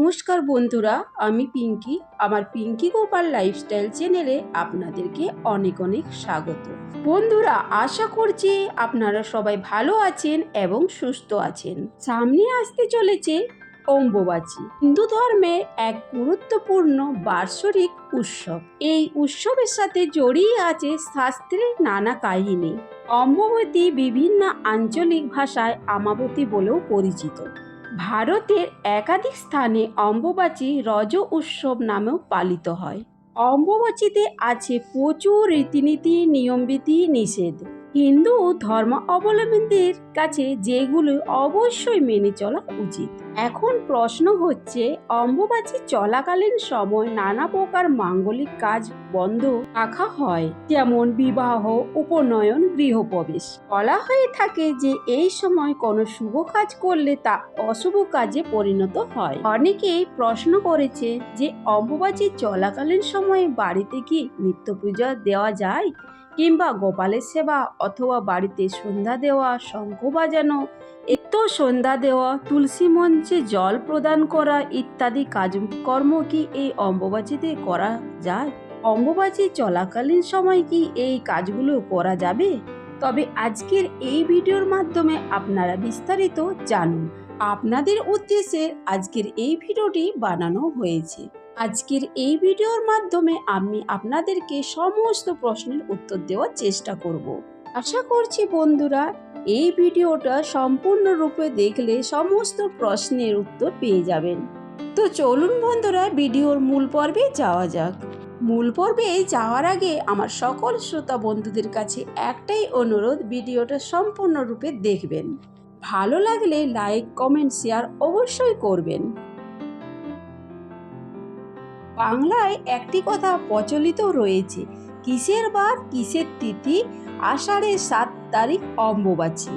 নমস্কার বন্ধুরা, আমি পিঙ্কি। আমার পিঙ্কি গোপাল লাইফস্টাইল চ্যানেলে আপনাদেরকে অনেক অনেক স্বাগত। বন্ধুরা, আশা করছি আপনারা সবাই ভালো আছেন এবং সুস্থ আছেন। সামনে আসতে চলেছে অম্বুবাচী। হিন্দু ধর্মের এক গুরুত্বপূর্ণ বার্ষরিক উৎসব। এই উৎসবের সাথে জড়িয়ে আছে শাস্ত্রের নানা কাহিনী। অম্বুবতী বিভিন্ন আঞ্চলিক ভাষায় আমাবতী বলেও পরিচিত। ভারতের একাধিক স্থানে অম্বুবাচী রজ উৎসব নামেও পালিত হয়। অম্বুবাচীতে আছে প্রচুর রীতিনীতি, নিয়মবিধি নিষেধ। হিন্দু ধর্ম অবলম্বীদের কাছে যেগুলো অবশ্যই মেনে চলা উচিত। এখন প্রশ্ন হচ্ছে, অম্বুবাচী চলাকালীন সময় নানা প্রকার মাঙ্গলিক কাজ বন্ধ রাখা হয়, যেমন বিবাহ, উপনয়ন, গৃহপ্রবেশ। বলা হয়ে থাকে যে, এই সময় কোনো শুভ কাজ করলে তা অশুভ কাজে পরিণত হয়। অনেকেই প্রশ্ন করেছে যে, অম্বুবাচী চলাকালীন সময়ে বাড়িতে কি নিত্য পূজা দেওয়া যায়? কিংবা গোপালের সেবা অথবা বাড়িতে সন্ধ্যা দেওয়া, শঙ্খ বাজানো, এত সন্ধ্যা দেওয়া, তুলসী মঞ্চে জল প্রদান করা ইত্যাদি কাজকর্ম কি এই অম্বুবাচীতে করা যায়? অম্বুবাচী চলাকালীন সময় কি এই কাজগুলো করা যাবে? তবে আজকের এই ভিডিওর মাধ্যমে আপনারা বিস্তারিত জানুন। আপনাদের উদ্দেশ্যে আজকের এই ভিডিওটি বানানো হয়েছে। আজকের এই ভিডিওর মাধ্যমে আমি আপনাদেরকে সমস্ত প্রশ্নের উত্তর দেওয়ার চেষ্টা করব। আশা করছি বন্ধুরা, এই ভিডিওটা সম্পূর্ণরূপে দেখলে সমস্ত প্রশ্নের উত্তর পেয়ে যাবেন। তো চলুন বন্ধুরা, ভিডিওর মূল পর্বে যাওয়া যাক। মূল পর্বে যাওয়ার আগে আমার সকল শ্রোতা বন্ধুদের কাছে একটাই অনুরোধ, ভিডিওটা সম্পূর্ণরূপে দেখবেন। ভালো লাগলে লাইক, কমেন্ট, শেয়ার অবশ্যই করবেন। বাংলায় একটি কথা প্রচলিত রয়েছে, কিসের বার, কিসের তিথি, আষাঢ়ের সাত তারিখ অম্বুবাচী।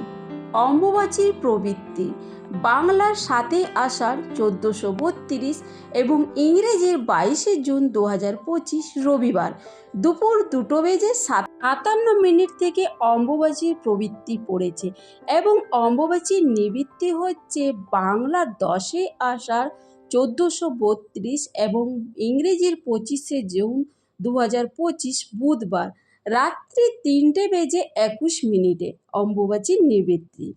অম্বুবাচীর প্রবৃত্তি, বাংলার সাতই আষাঢ় চোদ্দোশো বত্রিশ এবং ইংরেজির বাইশে জুন দু হাজার পঁচিশ রবিবার দুপুর দুটো বেজে সাত, সাতান্ন মিনিট থেকে অম্বুবাচীর প্রবৃত্তি পড়েছে এবং অম্বুবাচীর নিবৃত্তি হচ্ছে বাংলার দশে আষাঢ় চোদ্দোশো বত্রিশ এবং ইংরেজির পঁচিশে জুন দু হাজার পঁচিশ বুধবার রাত্রি তিনটে বেজে একুশ মিনিটে অম্বুবাচীর নিবৃত্তি।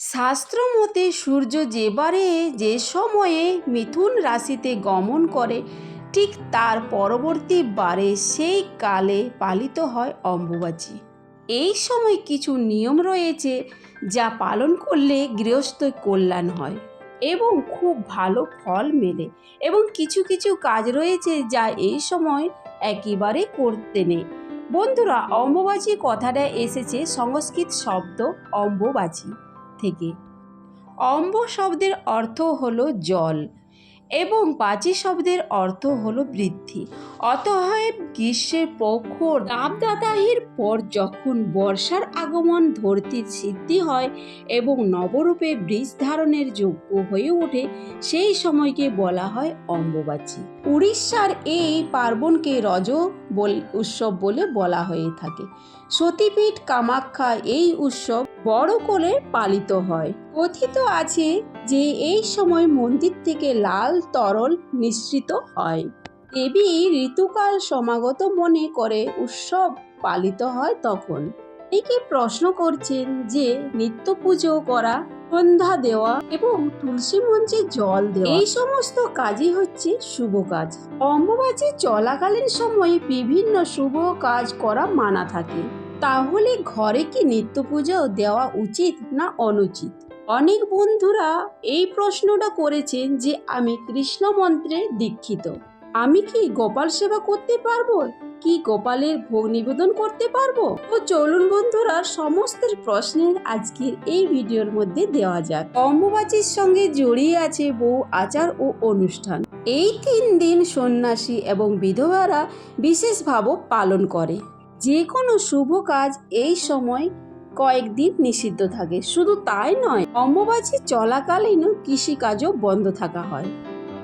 শাস্ত্র মতে সূর্য যেবারে যে সময়ে মিথুন রাশিতে গমন করে, ঠিক তার পরবর্তী বারে সেই কালে পালিত হয় অম্বুবাচী। এই সময় কিছু নিয়ম রয়েছে যা পালন করলে গৃহস্থ কল্যাণ হয়। এবং খুব ভালো ফল মেলে এবং কিছু কিছু কাজ রয়েছে যা এই সময় একেবারে করতে নেই। বন্ধুরা, অম্ববাচী কথাটা এসেছে সংস্কৃত শব্দ অম্বুবাচী থেকে। অম্ব শব্দের অর্থ হলো জল। এবং বাচী শব্দের অর্থ হলো বৃদ্ধি। অতএব গ্রীষ্মের পক্ষ তাপদাতাহীর পর যখন বর্ষার আগমন ধরতির সিদ্ধি হয় এবং নবরূপে বীজ ধারণের যোগ্য হয়ে ওঠে, সেই সময়কে বলা হয় অম্বুবাচী। উড়িষ্যার এই পার্বণকে রজ বল, উৎসব বলে বলা হয়ে থাকে। সতীপীঠ কামাখ্যা এই উৎসব বড় করে পালিত হয়। কথিত আছে যে এই সময় মন্দির থেকে লাল তরল নিঃসৃত হয়। দেবী ঋতুকাল সমাগত মনে করে উৎসব পালিত হয় তখন। একে প্রশ্ন করছেন যে নিত্য পুজো করা, সন্ধ্যা দেওয়া এবং তুলসী মঞ্চে জল দেওয়া, এই সমস্ত কাজই হচ্ছে শুভ কাজ। অম্বুবাচী চলাকালীন সময়ে বিভিন্ন শুভ কাজ করা মানা থাকে। তাহলে ঘরে কি নিত্য পুজো দেওয়া উচিত না অনুচিত? অনেক বন্ধুরা এই প্রশ্নটা করেছেন যে আমি কৃষ্ণ মন্ত্রে দীক্ষিত। আমি কি গোপাল সেবা করতে পারব? কি গোপালের ভোগ নিবেদন করতে পারব? তো চলুন বন্ধুরা সমস্ত প্রশ্নের আজকের এই ভিডিওর মধ্যে দেওয়া যাক। অম্বুবাচীর সঙ্গে জড়িয়ে আছে বহু আচার ও অনুষ্ঠান। এই তিন দিন সন্ন্যাসী এবং বিধবারা বিশেষভাবে পালন করে। যে কোনো শুভ কাজ এই সময় কয়েকদিন নিষিদ্ধ থাকে। শুধু তাই নয়, অম্বুবাচী চলাকালীনও কৃষিকাজও বন্ধ থাকা হয়।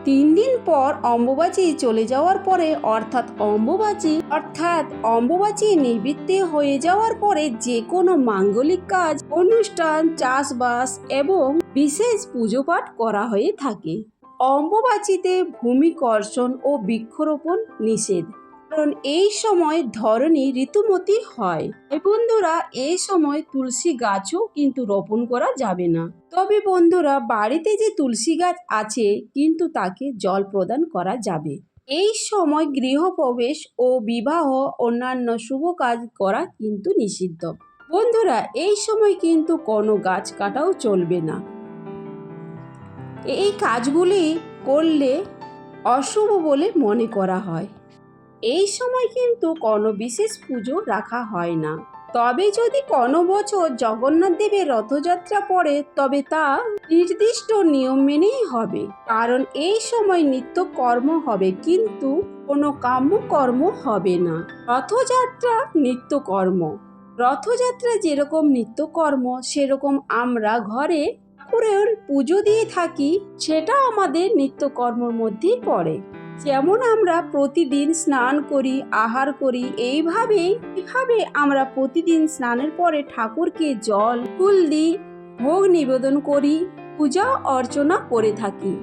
তিন দিন পর অম্বুবাচী চলে যাওয়ার পরে অর্থাৎ অম্বুবাচী অর্থাৎ অম্বুবাচী নিবৃত্তি হয়ে যাওয়ার পরে যে কোনো মাঙ্গলিক কাজ, অনুষ্ঠান, চাষবাস এবং বিশেষ পুজো পাঠ করা হয়ে থাকে। অম্বুবাচীতে ভূমিকর্ষণ ও বৃক্ষরোপণ নিষেধ। কারণ এই সময় ধরনী ঋতুমতি হয়। বন্ধুরা এই সময় তুলসী গাছও কিন্তু রোপণ করা যাবে না। তবে বন্ধুরা, বাড়িতে যে তুলসী গাছ আছে, কিন্তু তাকে জল প্রদান করা যাবে। এই সময় গৃহপ্রবেশ ও বিবাহ অন্যান্য শুভ কাজ করা কিন্তু নিষিদ্ধ। বন্ধুরা, এই সময় কিন্তু কোনো গাছ কাটাও চলবে না। এই কাজগুলি করলে অশুভ বলে মনে করা হয়। এই সময় কিন্তু কোনো বিশেষ পুজো রাখা হয় না। তবে যদি কোনো বছর জগন্নাথ দেবের রথযাত্রা পড়ে, তবে তা নির্দিষ্ট নিয়ম মেনেই হবে। কারণ এই সময় নিত্য কর্ম হবে, কিন্তু কোনো কাম্য কর্ম হবে না। রথযাত্রা নিত্যকর্ম রথযাত্রা যেরকম নিত্যকর্ম সেরকম আমরা ঘরে ঠাকুরের পুজো দিয়ে থাকি, সেটা আমাদের নিত্যকর্মের মধ্যেই পড়ে। যেমন আমরা প্রতিদিন স্নান করি, আহার করি এইভাবে এইভাবে আমরা প্রতিদিন স্নানের পরে ঠাকুরকে জল, ফুল দিই, ভোগ নিবেদন করি, পূজা অর্চনা করে থাকি।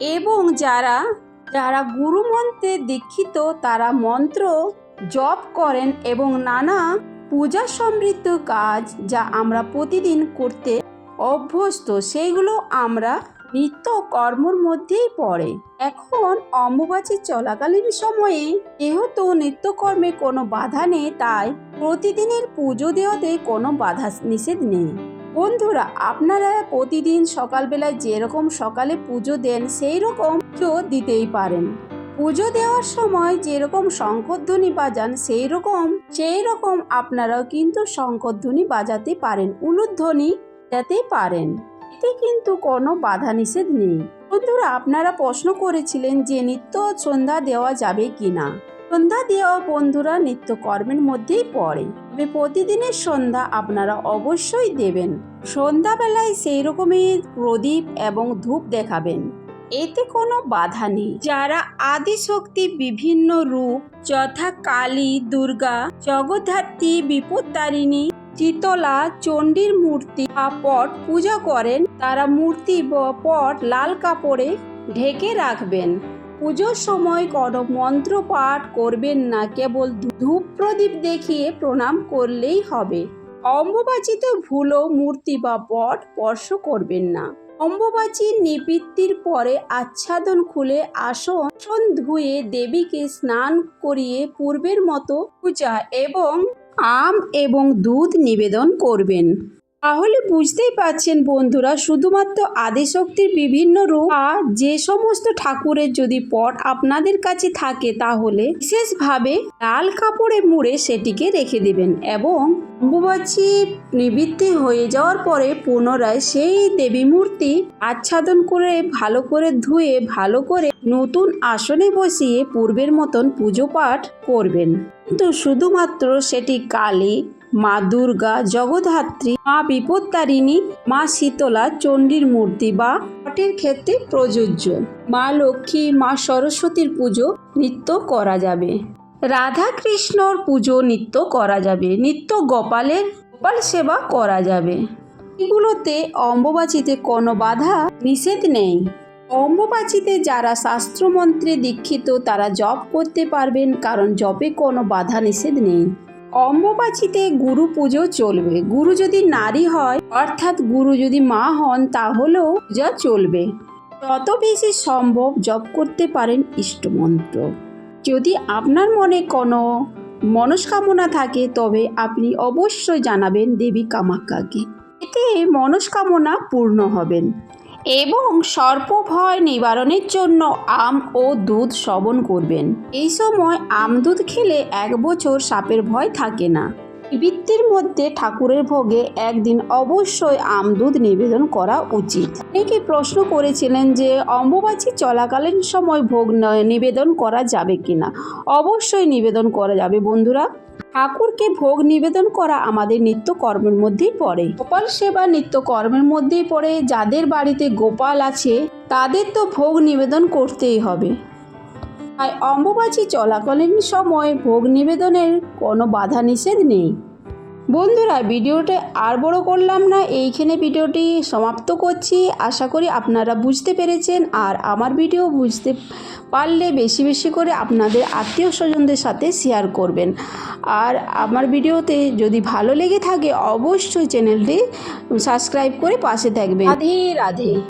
এবং যারা যারা গুরু মন্ত্রে দীক্ষিত, তারা মন্ত্র জপ করেন এবং নানা পূজা সমৃদ্ধ কাজ যা আমরা প্রতিদিন করতে অভ্যস্ত, সেইগুলো আমরা নিত্য কর্মর মধ্যেই পড়ে। এখন অম্বুবাচী চলাকালীন সময়ে যেহেতু নিত্যকর্মে কোনো বাধা নেই, তাই প্রতিদিনের পুজো দেওয়াতে কোনো বাধা নিষেধ নেই। বন্ধুরা, আপনারা প্রতিদিন সকালবেলায় যেরকম সকালে পুজো দেন সেই রকম পুজো দিতেই পারেন। পুজো দেওয়ার সময় যেরকম শঙ্করধ্বনি বাজান সেই রকম সেই রকম আপনারাও কিন্তু শঙ্করধ্বনি বাজাতে পারেন, উলুধ্বনি বাজাতে পারেন। এতে কিন্তু কোনো বাধা নিষেধ নেই। বন্ধুরা, আপনারা প্রশ্ন করেছিলেন যে নিত্য সন্ধ্যা দেওয়া যাবে কি না সন্ধ্যা দেওয়া বন্ধুরা নিত্য কর্মের মধ্যেই পড়ে। তবে প্রতিদিনের সন্ধ্যা আপনারা অবশ্যই দেবেন। সন্ধ্যাবেলায় সেই রকমই প্রদীপ এবং ধূপ দেখাবেন। এতে কোনো বাধা নেই। যারা আদিশক্তি বিভিন্ন রূপ, যথা কালী, দুর্গা, জগদ্ধাত্রী, বিপত্তারিণী চিতলা চণ্ডীর মূর্তি বা পট পূজা করেন, তারা মূর্তি বা পট লাল কাপড়ে ঢেকে রাখবেন। পুজোর সময় কোনো মন্ত্র পাঠ করবেন না, কেবল ধূপ প্রদীপ দেখিয়ে প্রণাম করলেই হবে। অম্বুবাচিতে ভুলো, মূর্তি বা পট স্পর্শ করবেন না। অম্ববাচীর নিবৃত্তির পরে আচ্ছাদন খুলে আসন ধুয়ে দেবীকে স্নান করিয়ে পূর্বের মতো পূজা এবং আম এবং দুধ নিবেদন করবেন। তাহলে বুঝতেই পাচ্ছেন বন্ধুরা, শুধুমাত্র আদিশক্তির বিভিন্ন রূপ আর যে সমস্ত ঠাকুরের যদি পট আপনাদের কাছে থাকে তাহলে বিশেষভাবে লাল কাপড়ে মুড়ে সেটিকে রেখে দেবেন এবং অম্বুবাচী নিবৃত্তি হয়ে যাওয়ার পরে পুনরায় সেই দেবী মূর্তি আচ্ছাদন করে ভালো করে ধুয়ে, ভালো করে নতুন আসনে বসিয়ে পূর্বের মতন পুজো পাঠ করবেন। কিন্তু শুধুমাত্র সেটি কালী মা দুর্গা, জগদ্ধাত্রী, মা বিপত্তারিণী, মা শীতলা, চণ্ডীর মূর্তি বা পটের ক্ষেত্রে প্রযোজ্য। মা লক্ষ্মী, মা সরস্বতীর পুজো নিত্য করা যাবে। রাধা কৃষ্ণর পুজো নিত্য করা যাবে। নিত্য গোপালের গোপাল সেবা করা যাবে। এগুলোতে অম্বুবাচিতে কোনো বাধা নিষেধ নেই। অম্বুবাচিতে যারা শাস্ত্রমন্ত্রে দীক্ষিত, তারা জপ করতে পারবেন, কারণ জপে কোনো বাধা নিষেধ নেই। অম্বুবাচিতে গুরু পুজো চলবে। গুরু যদি নারী হয়, অর্থাৎ গুরু যদি মা হন, তাহলেও পূজা চলবে। তত বেশি সম্ভব জপ করতে পারেন ইষ্টমন্ত্র। যদি আপনার মনে কোনো মনস্কামনা থাকে, তবে আপনি অবশ্যই জানাবেন দেবী কামাক্কাকে। এতে মনস্কামনা পূর্ণ হবেন। এবং সর্পভয় নিবারণের জন্য আম ও দুধ সেবন করবেন। এই সময় আম দুধ খেলে এক বছর সাপের ভয় থাকে না। বৃত্তির মধ্যে ঠাকুরের ভোগে একদিন অবশ্যই আম দুধ নিবেদন করা উচিত। অনেকে প্রশ্ন করেছিলেন যে, অম্বুবাচী চলাকালীন সময় ভোগ নিবেদন করা যাবে কিনা? অবশ্যই নিবেদন করা যাবে বন্ধুরা। ঠাকুরকে ভোগ নিবেদন করা আমাদের নিত্য কর্মের মধ্যেই পড়ে। গোপাল সেবা নিত্য কর্মের মধ্যেই পড়ে। যাদের বাড়িতে গোপাল আছে, তাদের তো ভোগ নিবেদন করতেই হবে। তাই অম্বুবাচী চলাকালীন সময় ভোগ নিবেদনের কোনো বাধা নিষেধ নেই। বন্ধুরা, ভিডিওটা আর বড় করলাম না। এইখানে ভিডিওটি সমাপ্ত করছি। আশা করি আপনারা বুঝতে পেরেছেন আর আমার ভিডিও বুঝতে পারলে বেশি বেশি করে আপনাদের আত্মীয় স্বজনদের সাথে শেয়ার করবেন। আর আমার ভিডিওতে যদি ভালো লেগে থাকে, অবশ্যই চ্যানেলটি সাবস্ক্রাইব করে পাশে থাকবেন। রাধে রাধে।